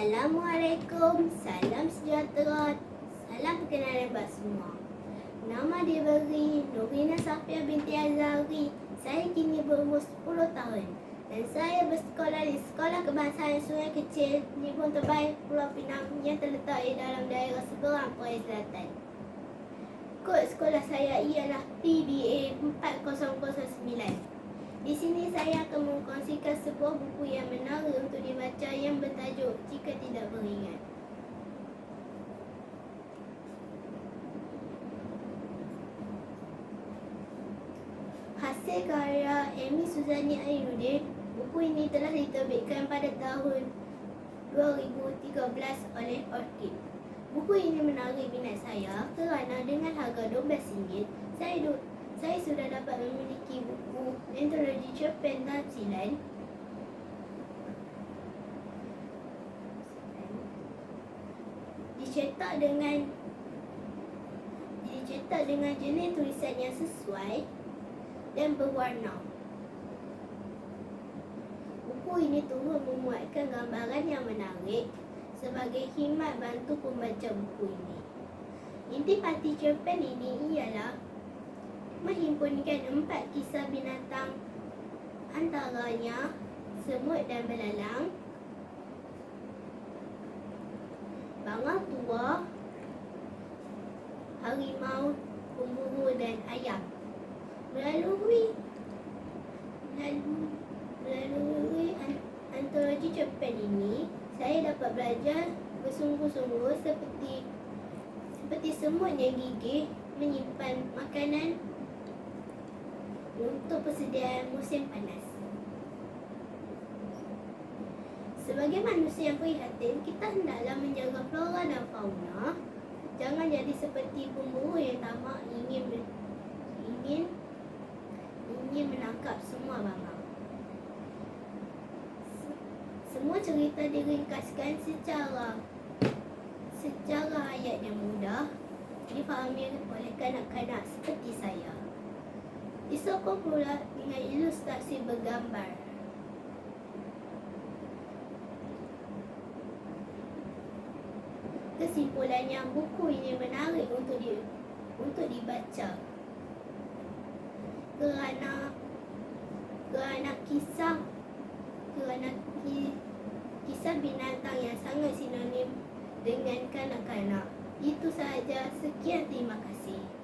Assalamualaikum, salam sejahtera, salam perkenalan buat semua. Nama dia beri Nurina Safia binti Azari. Saya kini berumur 10 tahun dan saya bersekolah di Sekolah Kebangsaan Sungai Kecil di Pun Terbaik Pulau Pinang yang terletak di dalam daerah seberang Korea Selatan. Kod sekolah saya ialah PBA 4009. Di sini saya akan mengkongsikan sebuah buku yang menarik untuk dibaca yang bertajuk Jika Tidak Beringat. Hasil karya Amy Suzani Ayudin, buku ini telah diterbitkan pada tahun 2013 oleh Orchid. Buku ini menarik minat saya kerana dengan harga RM12, saya saya sudah dapat memiliki buku antologi cerpen dan silan dicetak dengan dicetak dengan jenis tulisan yang sesuai dan berwarna. Buku ini turut memuatkan gambaran yang menarik sebagai khidmat bantu pembaca buku ini. Inti parti cerpen ini ialah menghimpunkan empat kisah binatang antaranya semut dan belalang, bangau tua, harimau, pemburu dan ayam. Melalui melalui antologi cerpen ini, saya dapat belajar bersungguh-sungguh seperti seperti semut yang gigih menyimpan makanan untuk persediaan musim panas. Sebagai manusia yang prihatin, kita hendaklah menjaga flora dan fauna. Jangan jadi seperti pemburu yang tamak ingin ingin ingin menangkap semua barang. Semua cerita diringkaskan secara secara ayat yang mudah difahami oleh kanak-kanak seperti saya. Disokong pula dengan ilustrasi bergambar. Kesimpulannya, buku ini menarik untuk di, untuk dibaca kerana kerana kisah kerana ki, kisah binatang yang sangat sinonim dengan kanak-kanak. Itu sahaja. Sekian terima kasih.